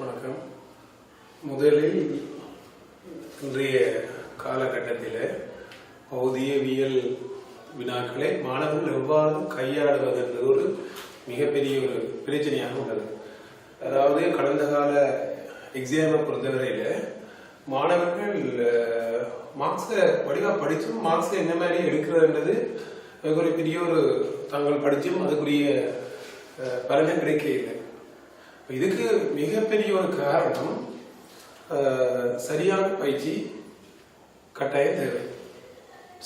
வணக்கம். முதலில் இன்றைய காலகட்டத்தில் பௌதியவியல் வினாக்களை மாணவர்கள் எவ்வாறு கையாளுவது என்பது ஒரு மிகப்பெரிய ஒரு பிரச்சனையாக உள்ளது. அதாவது கடந்த கால எக்ஸாமை பொறுத்தவரையில் மாணவர்கள் மார்க்ஸை வடிவாக படித்தும் மார்க்ஸை என்ன மாதிரி எடுக்கிறதுன்றது அது ஒரு பெரிய ஒரு தாங்கள் படித்தும் அதுக்குரிய பலனை கிடைக்க இல்லை இதுக்கு மிகப்பெரிய ஒரு காரணம் சரியான பயிற்சி கட்டாயம் தேவை.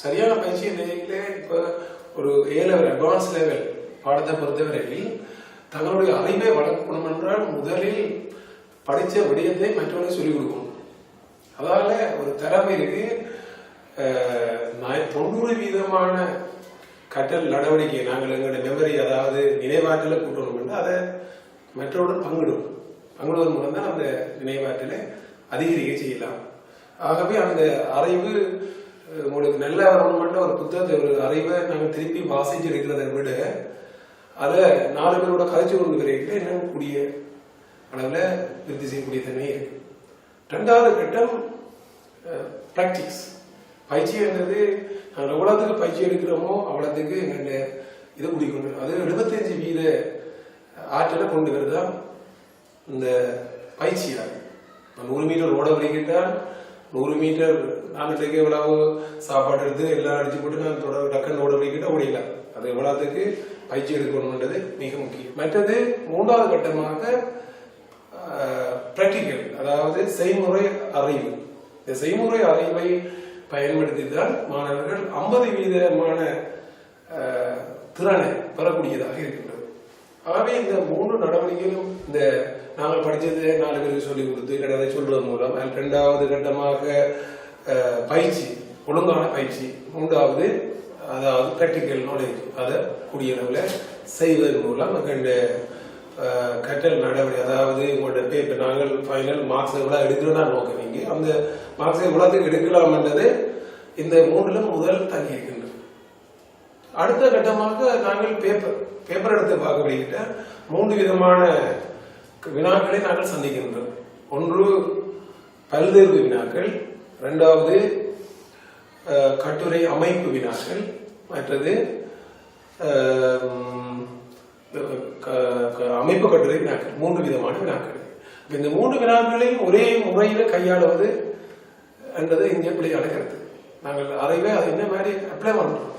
சரியான பயிற்சி நிலையிலே இப்போ ஒரு ஏ லெவல் அட்வான்ஸ் லெவல் பாடத்தை பொறுத்தவரையில் தங்களுடைய அறிவை வளர்க்கணும் என்றால் முதலில் படித்த விடயத்தை மற்றவர்களுக்கு சொல்லிக் கொடுக்கணும். அதால ஒரு திறமை இருக்கு. தொண்ணூறு வீதமான கற்றல் நடவடிக்கை நாங்கள் எங்களுடைய மெமரி அதாவது நினைவாற்றலை கூட்டணும் அதை மற்றவருடன் பங்கிடுவோம் பங்கிடுவதன் மூலம் தான் அந்த நினைவாற்றலை அதிகரிக்க செய்யலாம். ஆகவே அந்த அறிவு உங்களுக்கு நல்ல வரணுமென்ற ஒரு புத்தகத்தை ஒரு அறிவை நாங்கள் திருப்பி வாசிச்சு எடுக்கிறதை விட அதை நாலு பேரோட கதைச்சு கொண்டு என்ன கூடிய அளவில் விருத்தி செய்யக்கூடிய தன்மை இருக்கு. ரெண்டாவது கட்டம் ப்ராக்டிஸ் பயிற்சின்றது நாங்கள் எவ்வளோத்துக்கு பயிற்சி எடுக்கிறோமோ அவ்வளோத்துக்கு எங்களுடைய இது குடிக்கொண்டு அது எழுபத்தஞ்சு வீத ஆற்றலை கொண்டு வருதான் இந்த பயிற்சியாகும் நூறு மீட்டர் ஓட வலிக்கிட்டால் நூறு மீட்டர் நான் இன்றைக்கு எவ்வளவு சாப்பாடு எடுத்து எல்லாம் அடிச்சு போட்டு நான் தொடர் டக்குன்னு ஓட வலிக்கிட்டா ஓடிடலாம். அது எவ்வளோத்துக்கு பயிற்சி எடுக்கணுன்றது மிக முக்கியம். மற்றது மூன்றாவது கட்டமாக பிராக்டிக்கல் அதாவது செய்முறை அறிவு. இந்த செய்முறை அறிவை பயன்படுத்தி தான் மாணவர்கள் ஐம்பது வீதமான திறனை பெறக்கூடியதாக இருக்கும். ஆகவே இந்த மூணு நடவடிக்கைகளும் இந்த நாங்கள் படித்தது நாலு பேருக்கு சொல்லிக் கொடுத்து இல்லை சொல்றது மூலம் ரெண்டாவது கட்டமாக பயிற்சி ஒழுங்கான பயிற்சி மூன்றாவது அதாவது ப்ராக்டிக்கல் நாலேஜ் அதை கூடிய அளவில் செய்வதன் மூலம் எங்களுடைய கற்றல் நடவடிக்கை அதாவது உங்களோட பேப்பர் நாங்கள் ஃபைனல் மார்க்ஸ் எவ்வளோ எடுக்கிறதா நோக்குவீங்க அந்த மார்க்ஸ் எவ்வளோத்துக்கு எடுக்கலாம்ன்றது இந்த மூன்றிலும் முதல் தங்கி இருக்கின்றது அடுத்த கட்டமாக நாங்கள் பேப்பர் பேப்பர் எடுத்து பார்க்கப்படுகிட்ட மூன்று விதமான வினாக்களை நாங்கள் சந்திக்கின்றோம். ஒன்று பல்தேர்வு வினாக்கள். ரெண்டாவது கட்டுரை அமைப்பு வினாக்கள். மற்றது க- க- அமைப்பு கட்டுரை வினாக்கள். மூன்று விதமான வினாக்கள். இந்த மூன்று வினாக்களையும் ஒரே முறையில் கையாளுவது என்றது இங்கே பிள்ளையான கருத்து. நாங்கள் அறிவை அது என்ன மாதிரி அப்ளை பண்ணுறோம்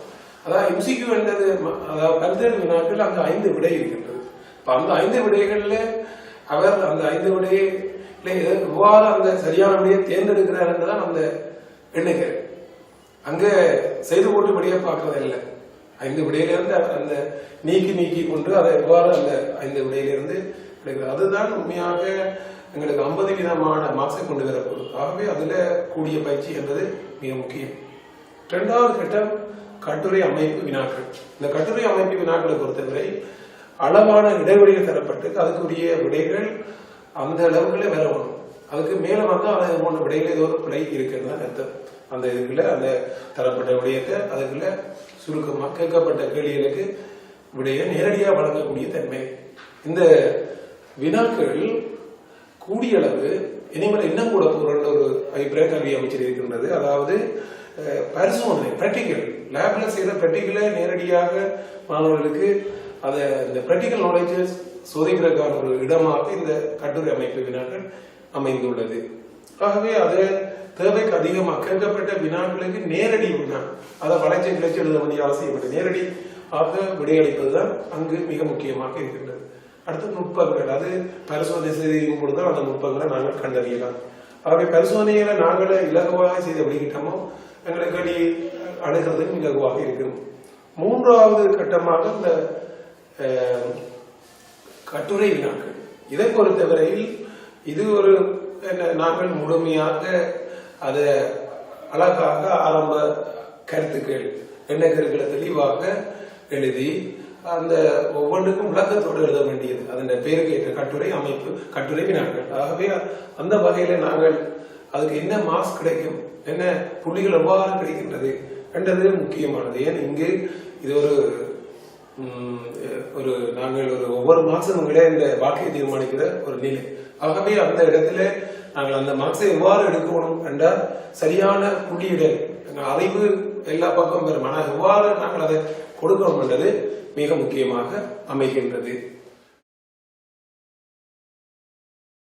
அதாவது எம்சிக்யூ என்றது ம- அதாவது பல்வேறு வினாக்கள் அங்கே ஐந்து விடை இருக்கின்றது. இப்போ அந்த ஐந்து விடைகளில் அவர் அந்த ஐந்து விடையில எவ்வாறு அந்த சரியான விடையை தேர்ந்தெடுக்கிறார் என்றுதான் அந்த எண்ணுகிறேன். அங்கே செய்து போட்டு விடையை பார்க்கறது இல்லை ஐந்து விடையிலிருந்து அவர் அந்த நீக்கி நீக்கி கொண்டு அதை எவ்வாறு அந்த ஐந்து விடையிலிருந்து எடுக்கிறார். அதுதான் உண்மையாக எங்களுக்கு ஐம்பது விதமான மார்க்ஸை கொண்டு வரப்போகுது ஆகவே அதில் கூடிய பயிற்சி என்பது மிக முக்கியம். இரண்டாவது கட்டம் கட்டுரை அமைப்பு வினாக்கள். இந்த கட்டுரை அமைப்பு வினாக்களை பொறுத்தவரை அளவான இடைவெளிகள் தரப்பட்டு அதுக்குரிய விடைகள் அந்த அளவுகளே வரணும் அதுக்கு மேல வந்து அது போன்ற விடைகள் ஏதோ ஒரு பிழை இருக்குன்னு தான் அர்த்தம். அந்த இதுக்குள்ள அந்த தரப்பட்ட விடயத்தை அதுக்குள்ள சுருக்கமாக கேட்கப்பட்ட கேள்விகளுக்கு விடைய நேரடியாக வழங்கக்கூடிய தன்மை. இந்த வினாக்கள் கூடிய அளவு இனிமேல் என்ன கூட போகிற ஒரு அபிப்பிராய கல்வி அமைச்சர் இருக்கின்றது. அதாவது பரிசோதனை பிராக்டிக்கல் லேப்ல செய்த பிராக்டிக்கலை நேரடியாக மாணவர்களுக்கு அதை இந்த பிராக்டிக்கல் நாலேஜ் சோதிக்கிறதுக்கான ஒரு இடமாக இந்த கட்டுரை அமைப்பு வினாக்கள் அமைந்துள்ளது. ஆகவே அது தேவைக்கு அதிகமாக கேட்கப்பட்ட வினாக்களுக்கு நேரடி வினா அதை வளைச்சு கிளைச்சு எழுத வேண்டிய அவசியப்பட்டு நேரடி ஆக விடையளிப்பதுதான் அங்கு மிக முக்கியமாக இருக்கின்றது. அடுத்து நுட்பங்கள். அது பரிசோதனை செய்யும் பொழுது அந்த நுட்பங்களை நாங்கள் கண்டறியலாம். ஆகவே பரிசோதனைகளை நாங்களே இலகுவாக செய்து வெளியிட்டோமோ எங்களுக்கு அணுகிறதுக்கு இலகுவாக இருக்கும். மூன்றாவது கட்டமாக இந்த கட்டுரை வினாக்கள். இதை பொறுத்தவரையில் இது ஒரு என்ன, நாங்கள் முழுமையாக அதை அழகாக ஆரம்ப கருத்துக்கள் எண்ணக்கருக்களை தெளிவாக எழுதி அந்த ஒவ்வொன்றுக்கும் விளக்கத்தோடு எழுத வேண்டியது. அதன் பேருக்கு ஏற்ற கட்டுரை அமைப்பு கட்டுரை வினாக்கள். ஆகவே அந்த வகையில நாங்கள் அதுக்கு என்ன மார்க்ஸ் கிடைக்கும் என்ன புள்ளிகள் எவ்வாறு கிடைக்கின்றது என்றது முக்கியமானது. ஏன் இங்கே இது ஒரு ஒரு நாங்கள் ஒரு ஒவ்வொரு மாசமும் விட இந்த வாழ்க்கையை தீர்மானிக்கிற ஒரு நிலை. ஆகவே அந்த இடத்துல நாங்கள் அந்த மார்க்ஸை எவ்வாறு எடுக்கணும் என்றால் சரியான புள்ளியிடல் எங்கள் அறிவு எல்லா பக்கம் பெறும். ஆனால் எவ்வாறு நாங்கள் அதை கொடுக்கணும் என்றது மிக முக்கியமாக அமைகின்றது.